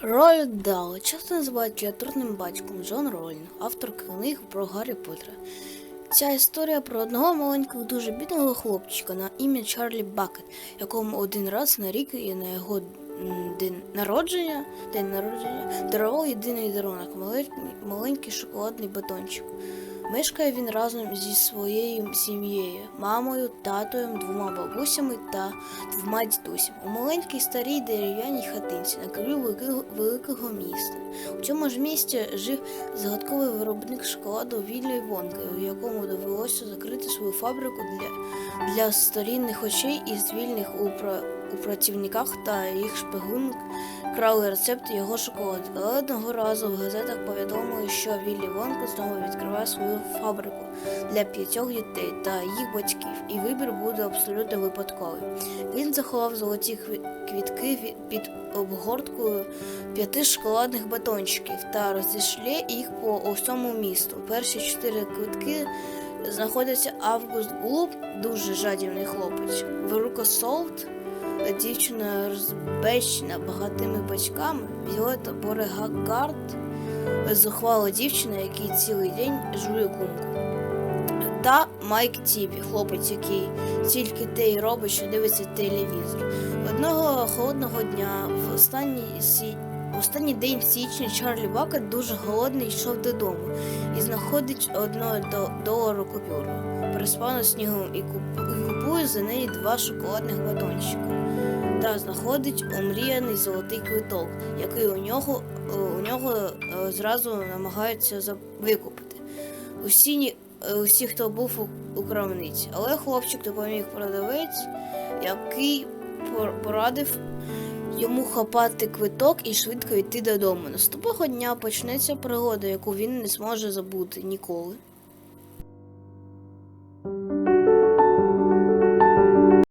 Роль Дал часто називають літературним батьком Джон Ролінг, автор книг про Гаррі Поттера. Ця історія про одного маленького дуже бідного хлопчика на ім'я Чарлі Бакет, якому один раз на рік і на його день народження, день народження дарував єдиний дарунок маленький шоколадний батончик. Мешкає він разом зі своєю сім'єю, мамою, татою, двома бабусями та двома дідусями. У маленькій старій дерев'яній хатинці на краю великого, міста. У цьому ж місті жив загадковий виробник шоколаду Віллі Вонка, у якому довелося закрити свою фабрику для, для старінних очей із вільних у, у працівниках та їх шпигун крали рецепти його шоколаду. Одного разу в газетах повідомили, що Віллі Вонка знову відкриває свою фабрику для п'ятьох дітей та їх батьків, і вибір буде абсолютно випадковий. Він заховав золоті квітки під обгорткою п'яти шоколадних батончиків та розійшли їх по усьому місту. Перші чотири квитки знаходяться Август Глуб, дуже жадібний хлопець. Верука Солт, дівчина розбещена багатими батьками, Віолета Борегагард, зухвала дівчина, який цілий день жує гумку. Та Майк Тібі, хлопець, який тільки те й робить, що дивиться телевізор. Одного холодного дня в останній сі... в останній день в січні Чарлі Бакет дуже голодний йшов додому і знаходить одну до... долару купюру, переспану снігом і, і купує за неї два шоколадних батончика. Та знаходить омріяний золотий квиток, який у нього, у нього е, зразу намагаються викупити. Усі, е, усі, хто був у крамниці. Але хлопчик допоміг продавець, який порадив йому хапати квиток і швидко йти додому. Наступного дня почнеться пригода, яку він не зможе забути ніколи.